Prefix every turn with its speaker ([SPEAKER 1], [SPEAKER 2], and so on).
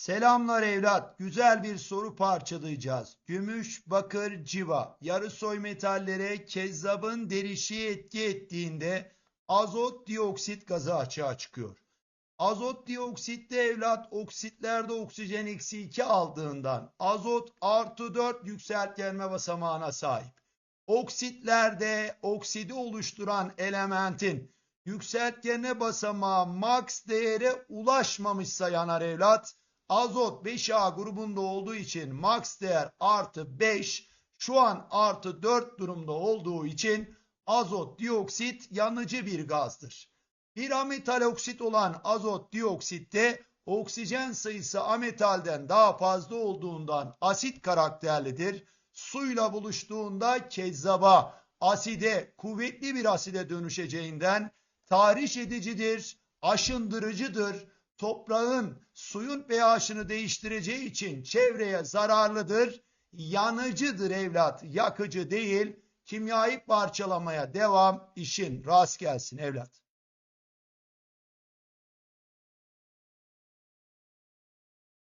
[SPEAKER 1] Selamlar evlat. Güzel bir soru parçalayacağız. Gümüş, bakır, civa. Yarısoy metallere kezzabın derişiği etki ettiğinde azot dioksit gazı açığa çıkıyor. Azot dioksitte evlat oksitlerde oksijen eksi 2 aldığından azot artı 4 yükseltgenme basamağına sahip. Oksitlerde oksidi oluşturan elementin yükseltgene basamağı max değere ulaşmamışsa yanar evlat. Azot 5A grubunda olduğu için max değer artı 5 şu an artı 4 durumda olduğu için azot dioksit yanıcı bir gazdır. Bir ametal oksit olan azot dioksitte oksijen sayısı ametalden daha fazla olduğundan asit karakterlidir. Suyla buluştuğunda kezzaba, aside, kuvvetli bir aside dönüşeceğinden tahriş edicidir, aşındırıcıdır. Toprağın suyun pH'ını değiştireceği için çevreye zararlıdır. Yanıcıdır evlat, yakıcı değil. Kimyayı parçalamaya devam, işin rast gelsin evlat.